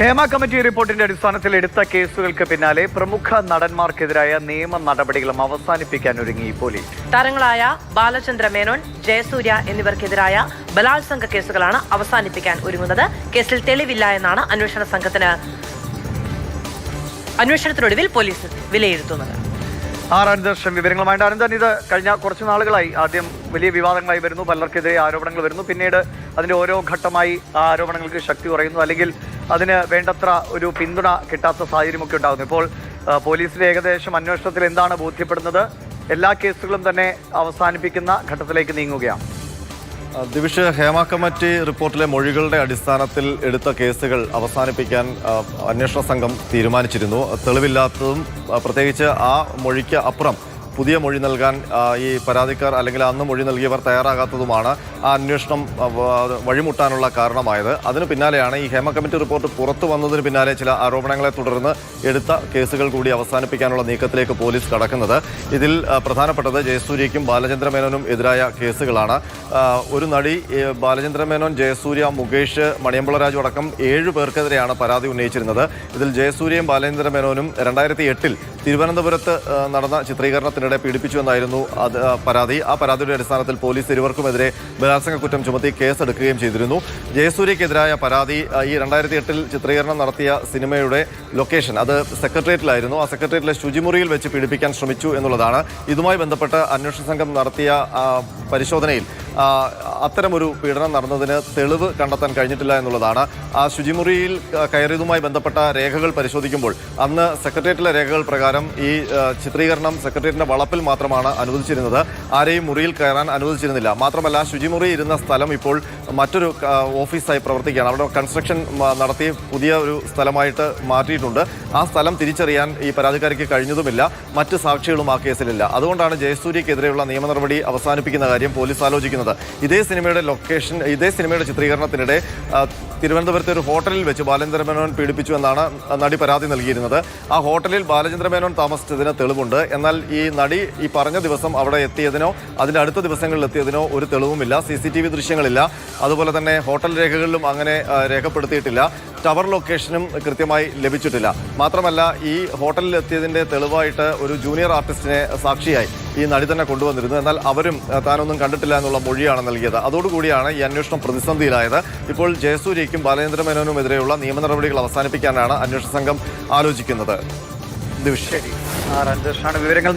Hema committee റിപ്പോർട്ടിന്റെ അടിസ്ഥാനത്തിൽ എടുത്ത കേസുകൾക്ക് പിന്നാലെ പ്രമുഖ നടന്മാർക്കെതിരായ നിയമ നടപടികളും അവസാനിപ്പിക്കാൻ ഒരുങ്ങി പോലീസ്. താരങ്ങളായ ബാലചന്ദ്ര മേനോൻ ജയസൂര്യ എന്നിവർക്കെതിരായ ബലാത്സംഗ കേസുകളാണ് അവസാനിപ്പിക്കാൻ ഒരുങ്ങുന്നത്. കേസിൽ തെളിവില്ല എന്നാണ് അന്വേഷണ സംഘത്തിന് അന്വേഷണത്തിനൊടുവിൽ പോലീസ് വിലയിരുത്തുന്നത്. ആർ അനന്തകൃഷ്ണൻ വിവരങ്ങളുമായിട്ട് അനന്തൻ. ഇത് കഴിഞ്ഞ കുറച്ച് നാളുകളായി ആദ്യം വലിയ വിവാദങ്ങളായി വരുന്നു പലർക്കെതിരെ ആരോപണങ്ങൾ വരുന്നു. പിന്നീട് അതിന്റെ ഓരോ ഘട്ടമായി ആ ആരോപണങ്ങൾക്ക് ശക്തി കുറയുന്നു. അല്ലെങ്കിൽ അതിന് വേണ്ടത്ര ഒരു പിന്തുണ കിട്ടാത്ത സാഹചര്യമൊക്കെ ഉണ്ടാകുന്നു. ഇപ്പോൾ ആ, പോലീസിന്റെ ഏകദേശം അന്വേഷണത്തിൽ എന്താണ് ബോധ്യപ്പെടുന്നത്? എല്ലാ കേസുകളും തന്നെ അവസാനിപ്പിക്കുന്ന ഘട്ടത്തിലേക്ക് നീങ്ങുകയാണ്. ദിവിഷ് ഹേമ കമ്മിറ്റി റിപ്പോർട്ടിലെ മൊഴികളുടെ അടിസ്ഥാനത്തിൽ എടുത്ത കേസുകൾ അവസാനിപ്പിക്കാൻ അന്വേഷണ സംഘം തീരുമാനിച്ചിരുന്നു. തെളിവില്ലാത്തതും പ്രത്യേകിച്ച് ആ മൊഴിക്ക് അപ്പുറം പുതിയ മൊഴി നൽകാൻ ഈ പരാതിക്കാർ അല്ലെങ്കിൽ അന്ന് മൊഴി നൽകിയവർ തയ്യാറാകാത്തതുമാണ് ആ അന്വേഷണം വഴിമുട്ടാനുള്ള കാരണമായത്. അതിന് പിന്നാലെയാണ് ഈ ഹേമ കമ്മിറ്റി റിപ്പോർട്ട് പുറത്തു വന്നതിന് പിന്നാലെ ചില ആരോപണങ്ങളെ തുടർന്ന് എടുത്ത കേസുകൾ കൂടി അവസാനിപ്പിക്കാനുള്ള നീക്കത്തിലേക്ക് പോലീസ് കടക്കുന്നത്. ഇതിൽ പ്രധാനപ്പെട്ടത് ജയസൂര്യയ്ക്കും ബാലചന്ദ്ര മേനോനും എതിരായ കേസുകളാണ്. ഒരു നടി ബാലചന്ദ്ര മേനോൻ ജയസൂര്യ മുകേഷ് മണിയമ്പള രാജു അടക്കം ഏഴ് പേർക്കെതിരെയാണ് പരാതി ഉന്നയിച്ചിരുന്നത്. ഇതിൽ ജയസൂര്യയും ബാലചന്ദ്ര മേനോനും രണ്ടായിരത്തി എട്ടിൽ തിരുവനന്തപുരത്ത് നടന്ന നടന്ന ചിത്രീകരണത്തിനിടെ പീഡിപ്പിച്ചുവെന്നായിരുന്നു അത് പരാതി. ആ പരാതിയുടെ അടിസ്ഥാനത്തിൽ പോലീസ് ഇരുവർക്കുമെതിരെ ബലാത്സംഗ കുറ്റം ചുമത്തി കേസെടുക്കുകയും ചെയ്തിരുന്നു. ജയസൂര്യക്കെതിരായ പരാതി ഈ രണ്ടായിരത്തി എട്ടിൽ ചിത്രീകരണം നടത്തിയ സിനിമയുടെ ലൊക്കേഷൻ അത് സെക്രട്ടേറിയറ്റിലായിരുന്നു. ആ സെക്രട്ടേറിയറ്റിലെ ശുചിമുറിയിൽ വെച്ച് പീഡിപ്പിക്കാൻ ശ്രമിച്ചു എന്നുള്ളതാണ്. ഇതുമായി ബന്ധപ്പെട്ട് അന്വേഷണ സംഘം നടത്തിയ പരിശോധനയിൽ അത്തരമൊരു പീഡനം നടന്നതിന് തെളിവ് കണ്ടെത്താൻ കഴിഞ്ഞിട്ടില്ല എന്നുള്ളതാണ്. ആ ശുചിമുറിയിൽ കയറിയതുമായി ബന്ധപ്പെട്ട രേഖകൾ പരിശോധിക്കുമ്പോൾ അന്ന് സെക്രട്ടേറിയറ്റിലെ രേഖകൾ പ്രകാരം ഈ ചിത്രീകരണം സെക്രട്ടേറിയറ്റിന്റെ വളപ്പിൽ മാത്രമാണ് അനുവദിച്ചിരുന്നത്. ആരെയും മുറിയിൽ കയറാൻ അനുവദിച്ചിരുന്നില്ല. മാത്രമല്ല ശുചിമുറി ഇരുന്ന സ്ഥലം ഇപ്പോൾ മറ്റൊരു ഓഫീസായി പ്രവർത്തിക്കുകയാണ്. അവിടെ കൺസ്ട്രക്ഷൻ നടത്തി പുതിയ ഒരു സ്ഥലമായിട്ട് മാറ്റിയിട്ടുണ്ട്. ആ സ്ഥലം തിരിച്ചറിയാൻ ഈ പരാതിക്കാരിക്ക് കഴിഞ്ഞതുമില്ല. മറ്റ് സാക്ഷികളും ആ കേസിലില്ല. അതുകൊണ്ടാണ് ജയസൂര്യക്കെതിരെയുള്ള നിയമ നടപടി അവസാനിപ്പിക്കുന്ന കാര്യം പോലീസ് ആലോചിക്കുന്നത്. ഇതേ സിനിമയുടെ ലൊക്കേഷൻ ഇതേ സിനിമയുടെ ചിത്രീകരണത്തിനിടെ തിരുവനന്തപുരത്തെ ഒരു ഹോട്ടലിൽ വെച്ച് ബാലചന്ദ്ര മേനോൻ പീഡിപ്പിച്ചു എന്നാണ് നടി പരാതി നൽകിയിരുന്നത്. ആ ഹോട്ടലിൽ ബാലചന്ദ്ര മേനോൻ താമസിച്ചതിന് തെളിവുണ്ട്. എന്നാൽ ഈ നടി ഈ പറഞ്ഞ ദിവസം അവിടെ എത്തിയതിനോ അതിന്റെ അടുത്ത ദിവസങ്ങളിൽ എത്തിയതിനോ ഒരു തെളിവുമില്ല. സി സി ടി വി ദൃശ്യങ്ങളില്ല. അതുപോലെ തന്നെ ഹോട്ടൽ രേഖകളിലും അങ്ങനെ രേഖപ്പെടുത്തിയിട്ടില്ല. ടവർ ലൊക്കേഷനും കൃത്യമായി ലഭിച്ചിട്ടില്ല. മാത്രമല്ല ഈ ഹോട്ടലിൽ എത്തിയതിന്റെ തെളിവായിട്ട് ഒരു ജൂനിയർ ആർട്ടിസ്റ്റിനെ സാക്ഷിയായി. ഈ നടി തന്നെ കൊണ്ടുവന്നിരുന്നു എന്നാൽ അവരും താനൊന്നും കണ്ടിട്ടില്ല എന്നുള്ള മൊഴിയാണ് നൽകിയത്. അതോടുകൂടിയാണ് ഈ അന്വേഷണം പ്രതിസന്ധിയിലായത്. ഇപ്പോൾ ജയസൂര്യയ്ക്കും ബാലേന്ദ്ര മേനോനുമെതിരെയുള്ള നിയമ നടപടികൾ അവസാനിപ്പിക്കാനാണ് അന്വേഷണ സംഘം ആലോചിക്കുന്നത്. വിവരങ്ങൾ